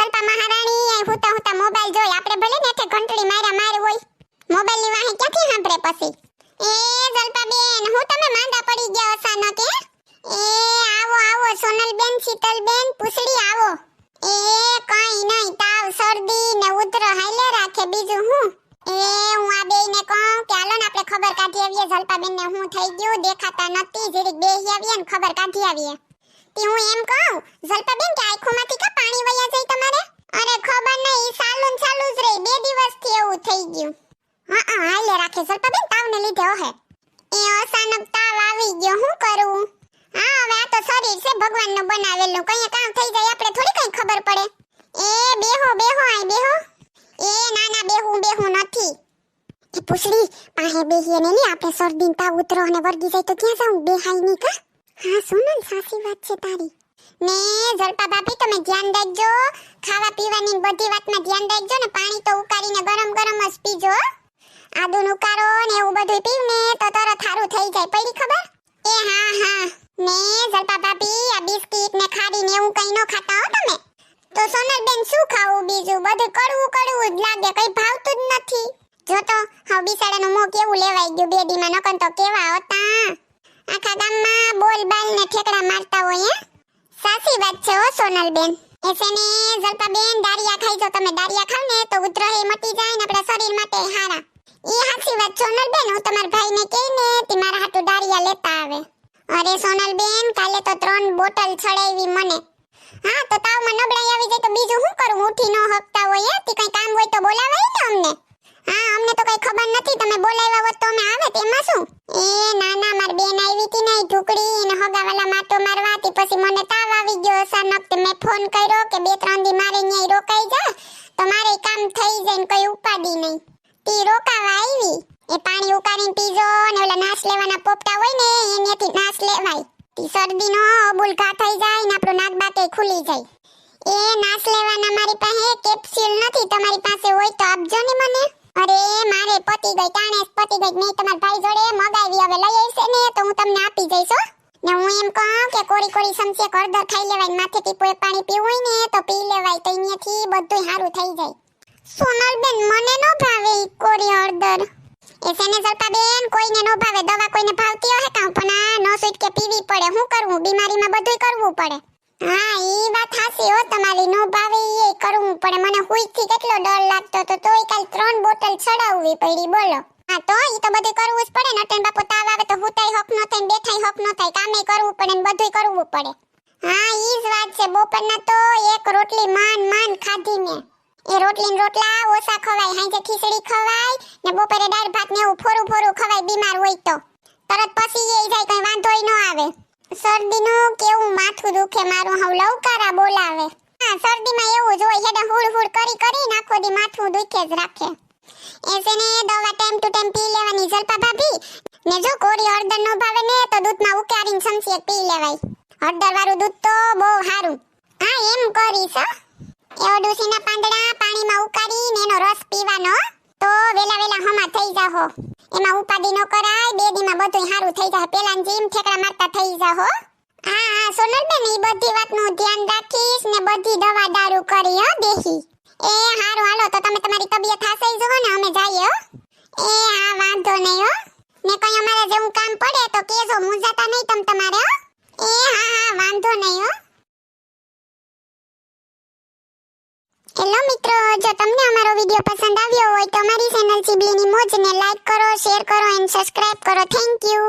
જલપા મહારાણી એ હુતા હુતા મોબાઈલ જોઈ. આપણે ભલે ને ઘંટડી માર્યા માર હોય. મોબાઈલની વાહે ક્યાંથી સાંભળે પછી? એ જલપા બેન, હું તમે માંદા પડી ગયા અચાનક એ એ આવો આવો સોનલ બેન શીતલ બેન પૂછડી આવો. એ કઈ નહીં, તાવ, શરદી ને ઉધર હાલે રાખે. બીજું હું? એ હું આ બેયને કહું કે હાલો ને આપણે ખબર કાઢી આવીએ. જલપા બેન ને હું થઈ ગયું, દેખાતા નથી. જરીક બેસી આવીએ ને ખબર કાઢી આવીએ. તે હું એમ કહું ઝલપાબેન કે આંખોમાંથી કા પાણી વયા જાય તમારે? અરે ખબર નહીં સાલું ચાલુ જ રહી બે દિવસથી એવું થઈ ગયું. હા હા, હાલે રાખે ઝલપાબેન તાવને લીધે ઓહે. એ અચાનક તાવ આવી ગયો, હું કરું? હા, હવે આ તો શરીર છે, ભગવાનનો બનાવેલું, કઈ કામ થઈ જાય, આપણે થોડી કઈ ખબર પડે. એ બેહો બેહો, આય બેહો. એ ના ના બેહું બેહું નથી. એ પૂછડી પાસે બેહીએ ને આપણે શરદી તાવ ઉતરો અને વર્ગી જાય તો ક્યાં જાઉં? બેહાઈ નહીં, કા? હા, સોનલ, સાચી વાત છે તારી. ને જલપા ભાભી, તમે ધ્યાન રાખજો. ખાવા પીવાની બધી વાતમાં ધ્યાન રાખજો ને પાણી તો ઉકાળીને ગરમ ગરમ જ પીજો. આદુન ઉકાળો ને એવું બધું પીવ ને તો તરત સારું થઈ જાય. પડી ખબર? એ હા હા. ને જલપા ભાભી, આ બિસ્કિટ ને ખાડી ને એવું કઈ ન ખાતા હો તમે. તો સોનલ બેન શું ખાવું બીજું? બધું કડવું કડવું જ લાગે, કઈ ભાવતું જ નથી. જો તો હા બિસાડાનું મોં કેવું લેવાઈ ગયું બેડીમાં નકન તો કેવા હતા. આખા ગામમાં બોલ બાલ ને ઠેકડા મારતા હોય, હે? સાચી વાત છે હો સોનલ બેન એસેને જલપા બેન દારિયા ખાઈ જો તમે. દારિયા ખાવ ને તો ઉધરહે મટી જાય ને આપણા શરીર માટે હારા. ઈ સાચી વાત સોનલ બેન હું તમારા ભાઈને કહી ને તે મારા હાટુ દારિયા લેતા આવે. અરે સોનલ બેન કાલે તો ત્રણ બોટલ છડાવી મને. હા, તો તાવમાં નબળાઈ આવી જાય તો બીજું શું કરું? ઉઠી ન હકતા હોય, હે? તે કઈ કામ હોય તો બોલાવાય ને અમને. હા અમને તો કઈ ખબર નથી, તમે બોલાવ્યા હોત તો અમે આવે, તેમાં શું? એ ના ના, માર બેન આવી હતી ને ઢુકડી ને હગાવાલા માટો મારવા હતી. પછી મને તાવ આવી ગયો અચાનક મેં ફોન કર્યો કે બે, ત્રણ દી મારે અહીંયા રોકાઈ જા, તો મારે કામ થઈ જાય ને કઈ ઉપાડી નહીં. તી રોકાવા આવી. એ પાણી ઉકાળીને પીજો ને ઓલા નાશ લેવાના પોપટા હોય ને એનેથી નાશ લેવાય. તી શરદીનો અબુલ ઘા થઈ જાય ને આપણું નાક બાકે ખુલી જાય. એ નાશ લેવાના મારી પાસે કેપ્સ્યુલ નથી, તમારી પાસે હોય તો આપજો ને મને. અરે, મારે પતી ગઈ, તાણે પતી ગઈ, મેં તમારા ભાઈ જોડે મગાવી, હવે લઈ આવશે ને તો હું તમને આપી જઈશ ને હું એમ કહું કે કોરી કોરી સમસે કરદર ખાઈ લેવાય માથે ટીપોએ પાણી પીવું હોય ને, તો પી લેવાય, તો અહીંયાથી બધું સારું થઈ જાય. સોનલ બેન મને નો ભાવે કોરી હળદર. એ સેને જલપા બેન કોઈને નો ભાવે, દવા કોઈને ભાવતી હોય કાં? પણ આ નો સુઈટ કે પીવી પડે હું કરવું? બીમારીમાં બધું કરવું પડે. હા, ઈ વાત હાસી હો. એ કરવું પડે મને હુઈથી કેટલો ડર લાગતો તો તોય કાલ ત્રણ બોટલ ચડાવવી પડી, બોલો. હા તો ઈ તો બધું કરવું જ પડે નટન બાપુ તાવ આવે તો હુતાય હક નો થાય ને હક નો થાય કામે કરવું પડે ને બધુંય કરવું પડે. હા ઈ જ વાત છે, બપોરના તો એક રોટલી માન માન ખાધી મેં. એ રોટલી રોટલા ઓછા ખવાય, હાંજે ખીચડી ખવાય ને બપોરે દાળ ભાત ને એવું ફોરું ફોરું ખવાય બીમાર હોય તો. તરત પછી એ જાય, કઈ વાંધોય ન આવે. શરદીનું કેવું માથું દુખે, મારું હવ લવકારા બોલાવે. હા, શરદીમાં એવું જ હુડ હુડ કરી કરી નાખો દી માથું દુખે જ રાખે. એસેને દવા ટાઈમ ટુ ટાઈમ પી લેવાની, જલપા ભાભી. ને જો કોરી હળદર નો ભાવે ને તો દૂધમાં ઉકાળીને સમસી એક પી લેવાય. હળદર વાળું દૂધ તો બહુ સારું હા, એમ કરીશ એ એવો ડુસીના પાંદડા પાણીમાં ઉકાળીને એનો રસ પીવાનો, તો વેલા વેલા હમા થઈ જાહો. એમાં ઉપાદી ન કરાય, બે દીમાં બધું સારું થઈ જાય પેલા જીમ ઠેકડા મારતા થઈ જાહો. સોનલબેન ઈ બધી વાતનું ધ્યાન રાખીશ ને બધી દવા દારૂ કરી, હો, દેહી. એ, હારું, હાલો, તો તમે તમારી તબિયત હાસાઈ જુઓ ને, અમે જઈએ, હો. એ, હા, વાંધો નહીં, હો. ને કઈ અમારે જેવું કામ પડે તો કેજો મુંજાતા નહીં તમ તમારે, હો. એ, હા હા, વાંધો નહીં, હો. હેલો, મિત્રો, જો તમને અમારો વીડિયો પસંદ આવ્યો હોય તો અમારી ચેનલ ચીબલીની મોજને લાઈક કરો, શેર કરો, એન્ડ સબસ્ક્રાઇબ કરો. Thank you.